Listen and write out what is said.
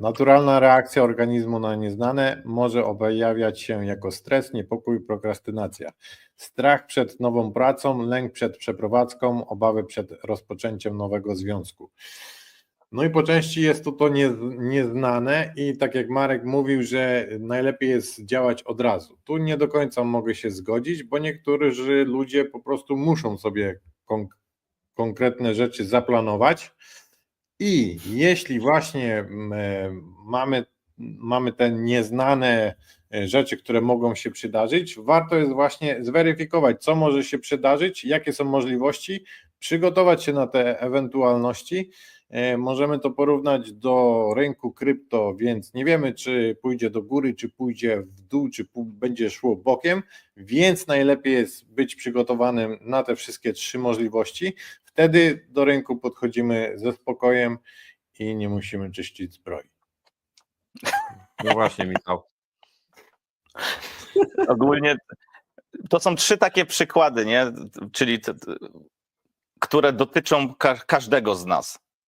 Naturalna reakcja organizmu na nieznane może objawiać się jako stres, niepokój, prokrastynacja. Strach przed nową pracą, lęk przed przeprowadzką, obawy przed rozpoczęciem nowego związku. No i po części jest to to nie, nieznane i tak jak Marek mówił, że najlepiej jest działać od razu. Tu nie do końca mogę się zgodzić, bo niektórzy ludzie po prostu muszą sobie konk- konkretne rzeczy zaplanować i jeśli właśnie mm, e, mamy, mamy te nieznane e, rzeczy, które mogą się przydarzyć, warto jest właśnie zweryfikować, co może się przydarzyć, jakie są możliwości, przygotować się na te ewentualności. E, Możemy to porównać do rynku krypto, więc nie wiemy, czy pójdzie do góry, czy pójdzie w dół, czy będzie szło bokiem, więc najlepiej jest być przygotowanym na te wszystkie trzy możliwości. Wtedy do rynku podchodzimy ze spokojem i nie musimy czyścić zbroi. No właśnie, Michał. Ogólnie to są trzy takie przykłady, nie? Czyli t- t- które dotyczą ka- każdego z nas.